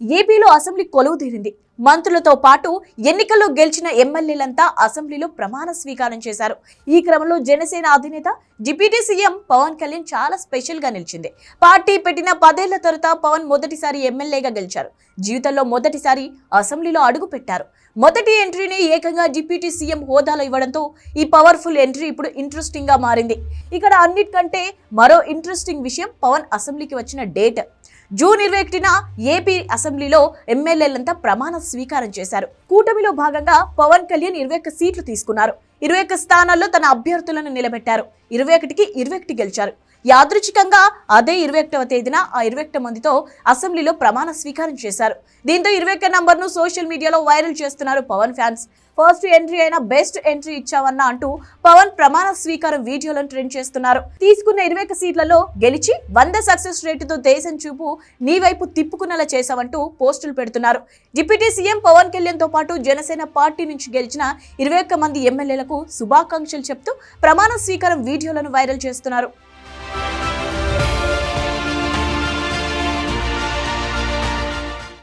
ఏపీలో అసెంబ్లీ కొలువు తీరింది. మంత్రులతో పాటు ఎన్నికల్లో గెలిచిన ఎమ్మెల్యేలంతా అసెంబ్లీలో ప్రమాణ స్వీకారం చేశారు. ఈ క్రమంలో జనసేన అధినేత డిప్యూటీ సీఎం పవన్ కళ్యాణ్ చాలా స్పెషల్గా నిలిచింది. పార్టీ పెట్టిన పదేళ్ళ తరువాత పవన్ మొదటిసారి ఎమ్మెల్యేగా గెలిచారు. జీవితంలో మొదటిసారి అసెంబ్లీలో అడుగు పెట్టారు. మొదటి ఎంట్రీని ఏకంగా డిప్యూటీ సీఎం హోదాలో ఇవ్వడంతో ఈ పవర్ఫుల్ ఎంట్రీ ఇప్పుడు ఇంట్రెస్టింగ్గా మారింది. ఇక్కడ అన్నిటికంటే మరో ఇంట్రెస్టింగ్ విషయం పవన్ అసెంబ్లీకి వచ్చిన డేట్. జూన్ ఇరవై ఒకటిన ఏపీ అసెంబ్లీలో ఎమ్మెల్యేలంతా ప్రమాణ స్వీకారం చేశారు. కూటమిలో భాగంగా పవన్ కళ్యాణ్ ఇరవై ఒక్క సీట్లు తీసుకున్నారు. ఇరవై ఒక్క స్థానాల్లో తన అభ్యర్థులను నిలబెట్టారు. ఇరవై ఒకటికి ఇరవై ఒకటి గెలిచారు. యాదృచ్ఛికంగా అదే ఇరవై ఒకటవ తేదీన ఆ ఇరవై ఒకటి మందితో అసెంబ్లీలో ప్రమాణ స్వీకారం చేశారు. దీంతో ఇరవై ఒక్క నంబర్ను సోషల్ మీడియాలో వైరల్ చేస్తున్నారు పవన్ ఫ్యాన్స్. ఫస్ట్ ఎంట్రీ అయినా బెస్ట్ ఎంట్రీ ఇచ్చావన్నా అంటూ పవన్ ప్రమాణ స్వీకారం వీడియోలను ట్రెండ్ చేస్తున్నారు. తీసుకున్న ఇరవై ఒక్క సీట్లలో గెలిచి వంద సక్సెస్ రేటుతో దేశం చూపు నీ వైపు తిప్పుకునేలా చేశావంటూ పోస్టులు పెడుతున్నారు. డిప్యూటీ సీఎం పవన్ కళ్యాణ్తో పాటు జనసేన పార్టీ నుంచి గెలిచిన ఇరవై ఒక్క మంది ఎమ్మెల్యేలకు శుభాకాంక్షలు చెప్తూ ప్రమాణ స్వీకారం వీడియోలను వైరల్ చేస్తున్నారు.